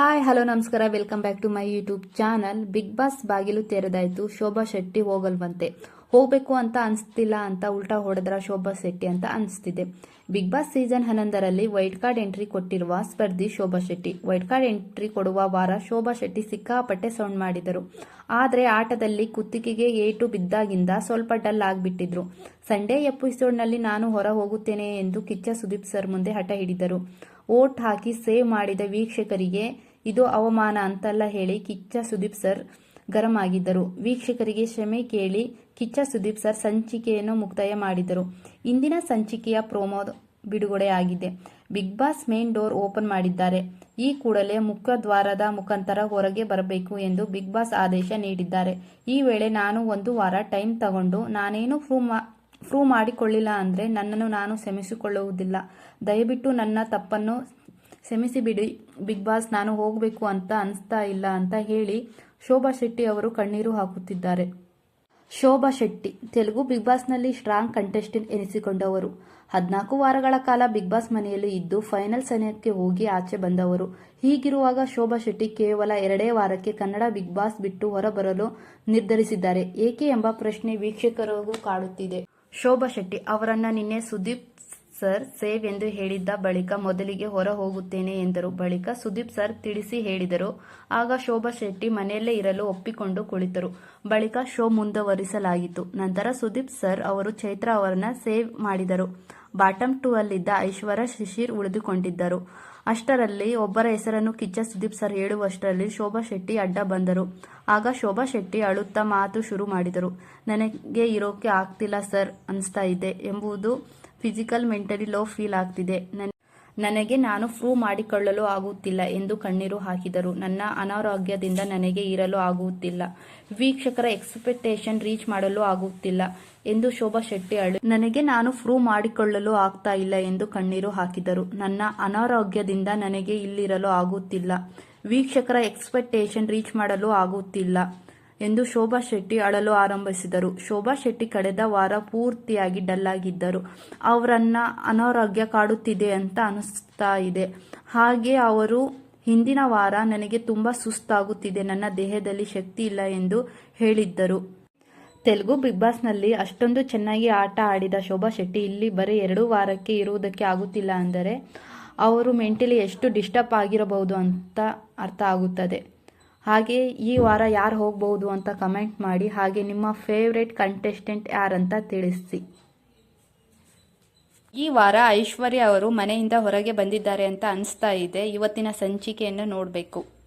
Hi hello ನಮಸ್ಕಾರ. Welcome back to my YouTube channel Bigg Boss ಬಾಗಿಲು ತೆರೆದಾಯ್ತು. ಶೋಭಾ ಶೆಟ್ಟಿ ಹೋಗಲ್ವಂತೆ. ಹೋಗ್ಬೇಕು ಅಂತ ಅನಿಸ್ತಿಲ್ಲ ಅಂತ ಉಲ್ಟಾ ಹೊಡೆದ್ರ ಶೋಭಾ ಶೆಟ್ಟಿ ಅಂತ ಅನಿಸ್ತಿದೆ. ಬಿಗ್ ಬಾಸ್ ಸೀಸನ್ ಹನ್ನೊಂದರಲ್ಲಿ ವೈಟ್ ಕಾರ್ಡ್ ಎಂಟ್ರಿ ಕೊಟ್ಟಿರುವ ಸ್ಪರ್ಧಿ Shobha Shetty. Wild card entry ಕೊಡುವ ವಾರ ಶೋಭಾ ಶೆಟ್ಟಿ ಸಿಕ್ಕಾಪಟ್ಟೆ ಸೌಂಡ್ ಮಾಡಿದರು. ಆದರೆ ಆಟದಲ್ಲಿ ಕುತ್ತಿಗೆಗೆ ಏಟು ಬಿದ್ದಾಗಿಂದ ಸ್ವಲ್ಪ ಡಲ್ ಆಗಿಬಿಟ್ಟಿದ್ರು. ಸಂಡೇ ಎಪಿಸೋಡ್ನಲ್ಲಿ ನಾನು ಹೊರ ಹೋಗುತ್ತೇನೆ ಎಂದು ಕಿಚ್ಚ ಸುದೀಪ್ ಸರ್ ಮುಂದೆ ಹಠ ಹಿಡಿದರು. ಓಟ್ ಹಾಕಿ ಸೇವ್ ಮಾಡಿದ ವೀಕ್ಷಕರಿಗೆ ಇದು ಅವಮಾನ ಅಂತಲ್ಲ ಹೇಳಿ ಕಿಚ್ಚ ಸುದೀಪ್ ಸರ್ ಗರಂ ಆಗಿದ್ದರು ವೀಕ್ಷಕರಿಗೆ ಕ್ಷಮೆ ಕೇಳಿ ಕಿಚ್ಚ ಸುದೀಪ್ ಸರ್ ಸಂಚಿಕೆಯನ್ನು ಮುಕ್ತಾಯ ಮಾಡಿದರು. ಇಂದಿನ ಸಂಚಿಕೆಯ ಪ್ರೋಮೋ ಬಿಡುಗಡೆ ಆಗಿದೆ. Bigg Boss main door open ಮಾಡಿದ್ದಾರೆ. ಈ ಕೂಡಲೇ ಮುಖದ್ವಾರದ ಮುಖಾಂತರ ಹೊರಗೆ ಬರಬೇಕು ಎಂದು ಬಿಗ್ ಬಾಸ್ ಆದೇಶ ನೀಡಿದ್ದಾರೆ. ಈ ವೇಳೆ ನಾನು ಒಂದು ವಾರ ಟೈಮ್ ತಗೊಂಡು ನಾನೇನು ಪ್ರೂವ್ ಮಾ, ಪ್ರೂವ್ ಮಾಡಿಕೊಳ್ಳಿಲ್ಲ ಅಂದರೆ ನನ್ನನ್ನು ನಾನು ಕ್ಷಮಿಸಿಕೊಳ್ಳುವುದಿಲ್ಲ. ದಯವಿಟ್ಟು ನನ್ನ ತಪ್ಪನ್ನು ಕ್ಷಮಿಸಿಬಿಡಿ ಬಿಗ್ ಬಾಸ್ ನಾನು ಹೋಗಬೇಕು ಅಂತ ಅನಿಸ್ತಾ ಇಲ್ಲ ಅಂತ ಹೇಳಿ ಶೋಭಾ ಶೆಟ್ಟಿ ಅವರು ಕಣ್ಣೀರು ಹಾಕುತ್ತಿದ್ದಾರೆ. ಶೋಭಾ ಶೆಟ್ಟಿ, ತೆಲುಗು ಬಿಗ್ ಬಾಸ್ನಲ್ಲಿ ಸ್ಟ್ರಾಂಗ್ ಕಂಟೆಸ್ಟೆಂಟ್ ಎನಿಸಿಕೊಂಡವರು. ಹದಿನಾಲ್ಕು ವಾರಗಳ ಕಾಲ ಬಿಗ್ ಬಾಸ್ ಮನೆಯಲ್ಲಿ ಇದ್ದು ಫೈನಲ್ ಸಮಯಕ್ಕೆ ಹೋಗಿ ಆಚೆ ಬಂದವರು. ಹೀಗಿರುವಾಗ ಶೋಭಾ ಶೆಟ್ಟಿ ಕೇವಲ ಎರಡೇ ವಾರಕ್ಕೆ ಕನ್ನಡ ಬಿಗ್ ಬಾಸ್ ಬಿಟ್ಟು ಹೊರಬರಲು ನಿರ್ಧರಿಸಿದ್ದಾರೆ. ಏಕೆ ಎಂಬ ಪ್ರಶ್ನೆ ವೀಕ್ಷಕರಿಗೂ ಕಾಡುತ್ತಿದೆ. ಶೋಭಾ ಶೆಟ್ಟಿ ಅವರನ್ನ ನಿನ್ನೆ ಸುದೀಪ್ ಸರ್, ಸೇವ್ ಎಂದು ಹೇಳಿದ್ದ ಬಳಿಕ ಮೊದಲಿಗೆ ಹೊರ ಹೋಗುತ್ತೇನೆ ಎಂದರು. ಬಳಿಕ ಸುದೀಪ್ ಸರ್ ತಿಳಿಸಿ ಹೇಳಿದರು. ಆಗ ಶೋಭಾ ಶೆಟ್ಟಿ ಮನೆಯಲ್ಲೇ ಇರಲು ಒಪ್ಪಿಕೊಂಡು ಕುಳಿತರು. ಬಳಿಕ ಶೋ ಮುಂದುವರಿಸಲಾಯಿತು ನಂತರ ಸುದೀಪ್ ಸರ್ ಅವರು ಚೈತ್ರ ಅವರನ್ನ ಸೇವ್ ಮಾಡಿದರು. ಬಾಟಮ್ ಟೂ ಅಲ್ಲಿದ್ದ ಐಶ್ವರ್ಯ, ಶಿಶಿರ್ ಉಳಿದುಕೊಂಡಿದ್ದರು. ಅಷ್ಟರಲ್ಲಿ ಒಬ್ಬರ ಹೆಸರನ್ನು ಕಿಚ್ಚ ಸುದೀಪ್ ಸರ್ ಹೇಳುವಷ್ಟರಲ್ಲಿ ಶೋಭಾ ಶೆಟ್ಟಿ ಅಡ್ಡ ಬಂದರು. ಆಗ ಶೋಭಾ ಶೆಟ್ಟಿ ಅಳುತ್ತಾ ಮಾತು ಶುರು ಮಾಡಿದರು. ನನಗೆ ಇರೋಕೆ ಆಗ್ತಿಲ್ಲ ಸರ್ ಅನಿಸ್ತಾ ಇದೆ ಎಂಬುದು ಫಿಸಿಕಲ್, ಮೆಂಟಲಿ ಲೋ ಫೀಲ್ ಆಗ್ತಿದೆ. ನನ್- ನನಗೆ ನಾನು ಪ್ರೂವ್ ಮಾಡಿಕೊಳ್ಳಲು ಆಗುತ್ತಿಲ್ಲ ಎಂದು ಕಣ್ಣೀರು ಹಾಕಿದರು. ನನ್ನ ಅನಾರೋಗ್ಯದಿಂದ ನನಗೆ ಇರಲು ಆಗುತ್ತಿಲ್ಲ. ವೀಕ್ಷಕರ ಎಕ್ಸ್ಪೆಕ್ಟೇಷನ್ ರೀಚ್ ಮಾಡಲು ಆಗುತ್ತಿಲ್ಲ ಎಂದು ಶೋಭಾ ಶೆಟ್ಟಿ ಅಳು, ನನಗೆ ನಾನು ಪ್ರೂವ್ ಮಾಡಿಕೊಳ್ಳಲು ಆಗ್ತಾ ಇಲ್ಲ ಎಂದು ಕಣ್ಣೀರು ಹಾಕಿದರು. ನನ್ನ ಅನಾರೋಗ್ಯದಿಂದ ನನಗೆ ಇಲ್ಲಿರಲು ಆಗುತ್ತಿಲ್ಲ. ವೀಕ್ಷಕರ ಎಕ್ಸ್ಪೆಕ್ಟೇಷನ್ ರೀಚ್ ಮಾಡಲು ಆಗುತ್ತಿಲ್ಲ. ಎಂದು ಶೋಭಾ ಶೆಟ್ಟಿ ಅಳಲು ಆರಂಭಿಸಿದರು. ಶೋಭಾ ಶೆಟ್ಟಿ ಕಳೆದ ವಾರ ಪೂರ್ತಿಯಾಗಿ ಡಲ್ಲಾಗಿದ್ದರು. ಅವರನ್ನ ಅನಾರೋಗ್ಯ ಕಾಡುತ್ತಿದೆ ಅಂತ ಅನಿಸ್ತಾ ಇದೆ. ಹಾಗೆ ಅವರು, ಹಿಂದಿನ ವಾರ ನನಗೆ ತುಂಬಾ ಸುಸ್ತಾಗುತ್ತಿದೆ. ನನ್ನ ದೇಹದಲ್ಲಿ ಶಕ್ತಿ ಇಲ್ಲ ಎಂದು ಹೇಳಿದ್ದರು. ತೆಲುಗು ಬಿಗ್ ಬಾಸ್ನಲ್ಲಿ ಅಷ್ಟೊಂದು ಚೆನ್ನಾಗಿ ಆಟ ಆಡಿದ ಶೋಭಾ ಶೆಟ್ಟಿ ಇಲ್ಲಿ ಬರೀ ಎರಡು ವಾರಕ್ಕೆ ಇರುವುದಕ್ಕೆ ಆಗುತ್ತಿಲ್ಲ ಅಂದರೆ, ಅವರು ಮೆಂಟಲಿ ಎಷ್ಟು ಡಿಸ್ಟರ್ಬ್ ಆಗಿರಬಹುದು ಅಂತ ಅರ್ಥ ಆಗುತ್ತದೆ. ಹಾಗೆ ಈ ವಾರ ಯಾರು ಹೋಗಬಹುದು ಅಂತ ಕಮೆಂಟ್ ಮಾಡಿ, ಹಾಗೆ ನಿಮ್ಮ ಫೇವ್ರೆಟ್ ಕಂಟೆಸ್ಟೆಂಟ್ ಯಾರಂತ ತಿಳಿಸಿ. ಈ ವಾರ ಐಶ್ವರ್ಯ ಅವರು ಮನೆಯಿಂದ ಹೊರಗೆ ಬಂದಿದ್ದಾರೆ ಅಂತ ಅನಿಸ್ತಾ ಇದೆ. ಇವತ್ತಿನ ಸಂಚಿಕೆಯನ್ನು ನೋಡಬೇಕು.